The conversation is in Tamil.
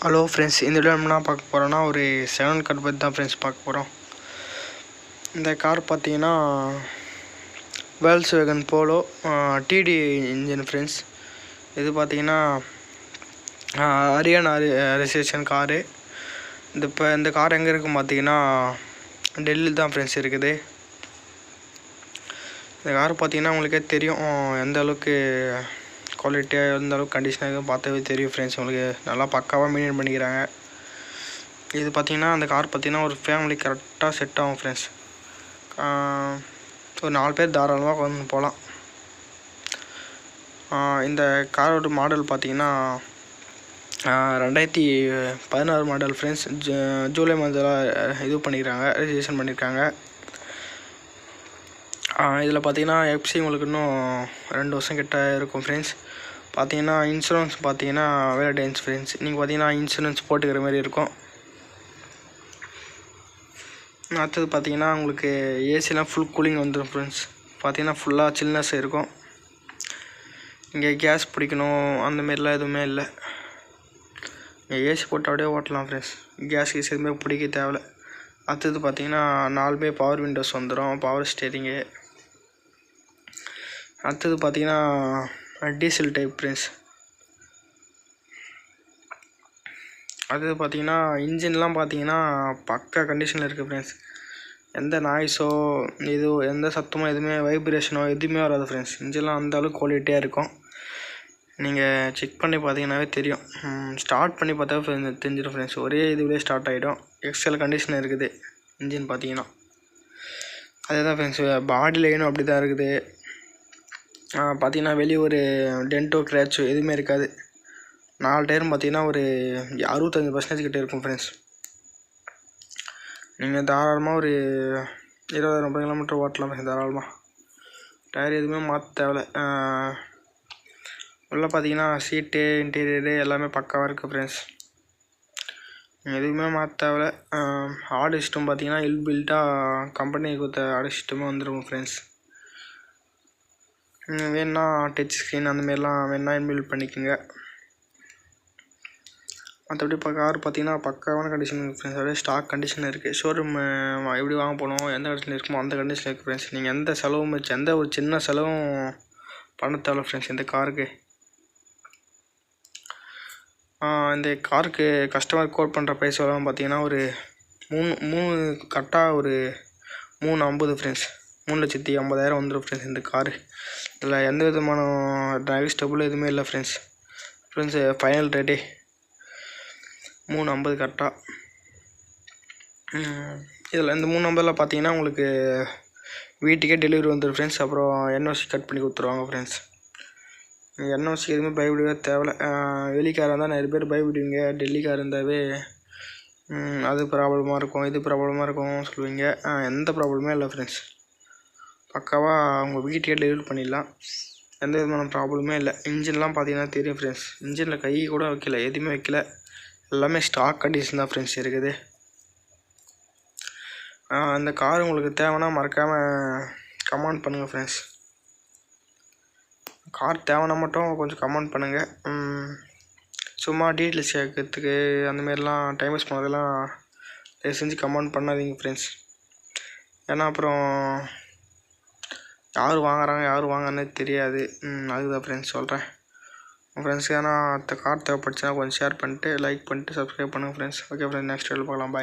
ஹலோ ஃப்ரெண்ட்ஸ் இந்த வீடியோ என்ன பார்க்க போகிறோன்னா ஒரு செவன் கார் பற்றி தான் ஃப்ரெண்ட்ஸ் பார்க்க போகிறோம் இந்த கார் பார்த்தீங்கன்னா Volkswagen Polo TD engine friends இது பார்த்தீங்கன்னா ஹரியானா ரிசர்வேஷன் காரு இந்த இப்போ இந்த கார் எங்கே இருக்கும் பார்த்தீங்கன்னா டெல்லியில் தான் ஃப்ரெண்ட்ஸ் இருக்குது. இந்த கார் பார்த்தீங்கன்னா உங்களுக்கே தெரியும் எந்த அளவுக்கு குவாலிட்டியாக எந்த கண்டிஷனாக பார்த்தவே பார்த்தாவே தெரியும் ஃப்ரெண்ட்ஸ் உங்களுக்கு நல்லா பக்காவாக மெயின்டைன் பண்ணிக்கிறாங்க. இது பார்த்திங்கன்னா அந்த கார் பார்த்திங்கன்னா ஒரு ஃபேமிலி கரெக்டாக செட் ஆகும் ஃப்ரெண்ட்ஸ் ஒரு நாலு பேர் தாராளமாக வந்து போகலாம். இந்த காரோட மாடல் பார்த்தீங்கன்னா ரெண்டாயிரத்தி பதினாறு மாடல் ஃப்ரெண்ட்ஸ் ஜூலை மாதத்தில் இது பண்ணிக்கிறாங்க ரிஜிஸ்ட்ரேஷன் பண்ணியிருக்காங்க இதில் பார்த்தீங்கன்னா எஃப்சி உங்களுக்கு இன்னும் ரெண்டு வருஷம் கிட்ட இருக்கும் ஃப்ரெண்ட்ஸ் பார்த்தீங்கன்னா இன்சூரன்ஸ் பார்த்தீங்கன்னா வேலடைன்ஸ் ஃப்ரெண்ட்ஸ் நீங்கள் பார்த்தீங்கன்னா இன்சூரன்ஸ் போட்டுக்கிற மாதிரி இருக்கும். அடுத்தது பார்த்தீங்கன்னா உங்களுக்கு ஏசிலாம் ஃபுல் கூலிங் வந்துடும் ஃப்ரெண்ட்ஸ் பார்த்தீங்கன்னா ஃபுல்லாக சில்னஸ் இருக்கும். இங்கே கேஸ் பிடிக்கணும் அந்த மாரிலாம் எதுவுமே இல்லை. இங்கே ஏசி போட்டு அப்படியே ஓட்டலாம் ஃப்ரெண்ட்ஸ் கேஸ் கீஸ் எதுவுமே பிடிக்க தேவையில்ல. அடுத்தது பார்த்தீங்கன்னா பேர் பவர் விண்டோஸ் வந்துடும் பவர் ஸ்டேரிங்கு அடுத்தது பார்த்திங்கன்னா டீசல் டைப் ஃப்ரெண்ட்ஸ் அது பார்த்தீங்கன்னா இன்ஜின்லாம் பார்த்திங்கன்னா பக்கா கண்டிஷனில் இருக்குது ஃப்ரெண்ட்ஸ் எந்த நாய்ஸோ இது எந்த சத்தமோ எதுவுமே வைப்ரேஷனோ எதுவுமே வராது ஃப்ரெண்ட்ஸ் இன்ஜின்லாம் அந்த அளவுக்கு குவாலிட்டியாக இருக்கும். நீங்கள் செக் பண்ணி பார்த்தீங்கன்னாவே தெரியும். ஸ்டார்ட் பண்ணி பார்த்தா தெரிஞ்சிடும் ஃப்ரெண்ட்ஸ் ஒரே இதுவிலே ஸ்டார்ட் ஆகிடும் எக்ஸ்எல் கண்டிஷன் இருக்குது இன்ஜின் பார்த்தீங்கன்னா. அதே தான் ஃப்ரெண்ட்ஸ் பாடி லைனும் அப்படி தான் இருக்குது. பார்த்தீங்கன்னா வெளியே ஒரு டென்ட்டோ கிராச்சோ எதுவுமே இருக்காது. நாலு டயரும் பார்த்தீங்கன்னா ஒரு அறுபத்தஞ்சு பர்சன்டேஜ் கிட்டே இருக்கும் ஃப்ரெண்ட்ஸ் நீங்கள் தாராளமாக ஒரு இருபதாயிரம் முப்பது கிலோமீட்டர் ஓட்டலாம் தாராளமாக டயர் எதுவுமே மாற்ற தேவையில்ல. உள்ளே பார்த்தீங்கன்னா சீட்டு இன்டீரியரு எல்லாமே பக்காவாக இருக்குது ஃப்ரெண்ட்ஸ் எதுவுமே மாற்ற தேவையில்ல. ஆடு சிஸ்டம் பார்த்தீங்கன்னா இல் பில்ட்டாக கம்பெனி கொடுத்த ஆடு சிஸ்டமே வந்துடும் ஃப்ரெண்ட்ஸ் வேணா டச் ஸ்க்ரீன் அந்த மாரிலாம் வேணா இன்பில்ட் பண்ணிக்கோங்க. மற்றபடி இப்போ கார் பார்த்தீங்கன்னா பக்காவான கண்டிஷன் இருக்குது ஃப்ரெண்ட்ஸ் அப்படியே ஸ்டாக் கண்டிஷன் இருக்குது ஷோரூம் எப்படி வாங்க போகணும் எந்த கண்டிஷனில் இருக்குமோ அந்த கண்டிஷனில் இருக்குது ஃப்ரெண்ட்ஸ் நீங்கள் எந்த செலவும் வச்சு எந்த ஒரு சின்ன செலவும் பண்ண தேவை ஃப்ரெண்ட்ஸ் இந்த காருக்கு இந்த காருக்கு கஸ்டமர் கோட் பண்ணுற ப்ரைஸ் எல்லாம் பார்த்தீங்கன்னா ஒரு மூணு மூணு கரெக்டாக ஒரு மூணு ஐம்பது ஃப்ரெண்ட்ஸ் மூணு லட்சத்தி ஐம்பதாயிரம் வந்துடும் ஃப்ரெண்ட்ஸ் இந்த காரு இதில் எந்த விதமான டிரைவிங் எதுவுமே இல்லை ஃப்ரெண்ட்ஸ் ஃப்ரெண்ட்ஸு ஃபைனல் ரேட்டே மூணு ஐம்பது கரெக்டாக இதில் இந்த மூணு ஐம்பதில் பார்த்தீங்கன்னா உங்களுக்கு வீட்டுக்கே டெலிவரி வந்துடும் ஃப்ரெண்ட்ஸ் அப்புறம் என்ஓசி கட் பண்ணி கொடுத்துருவாங்க ஃப்ரெண்ட்ஸ் என்ஓசி எதுவுமே பயப்படவே தேவையில்ல. வெளிக்காராக இருந்தால் நிறைய பேர் பயப்படுவீங்க. டெல்லிக்கார் இருந்தாவே அது ப்ராப்ளமாக இருக்கும் இது ப்ராப்ளமாக இருக்கும் சொல்லுவீங்க. எந்த ப்ராப்ளமே இல்லை ஃப்ரெண்ட்ஸ் பக்காவாக அவங்க வீட்டுக்கே டெலிவரி பண்ணிடலாம். எந்த விதமான ப்ராப்ளமே இல்லை. இன்ஜின்லாம் பார்த்தீங்கன்னா தெரியும் ஃப்ரெண்ட்ஸ் இன்ஜினில் கை கூட வைக்கல எதுவுமே வைக்கல. எல்லாமே ஸ்டாக் கண்டிஷன் தான் ஃப்ரெண்ட்ஸ் இருக்குது. அந்த கார் உங்களுக்கு தேவைன்னா மறக்காமல் கமெண்ட் பண்ணுங்கள் ஃப்ரெண்ட்ஸ் கார் தேவைன்னா மட்டும் கொஞ்சம் கமெண்ட் பண்ணுங்கள் சும்மா டீட்டெயில்ஸ் கேட்கறதுக்கு அந்தமாரிலாம் டைம் வேஸ்ட் பண்ணுறதுலாம் தயவு செஞ்சு கமெண்ட் பண்ணாதீங்க ஃப்ரெண்ட்ஸ் ஏன்னா அப்புறம் யார் வாங்குறாங்க யார் வாங்குறனே தெரியாது. அதுதான் ஃப்ரெண்ட்ஸ் சொல்கிறேன் உங்கள் ஃப்ரெண்ட்ஸ்க்கு ஏன்னா அந்த கார் தேவைப்பட்டுச்சுன்னா கொஞ்சம் ஷேர் பண்ணிட்டு லைக் பண்ணிட்டு சப்ஸ்கிரைப் பண்ணுங்கள் friends okay friends next video பார்க்கலாம். பாய்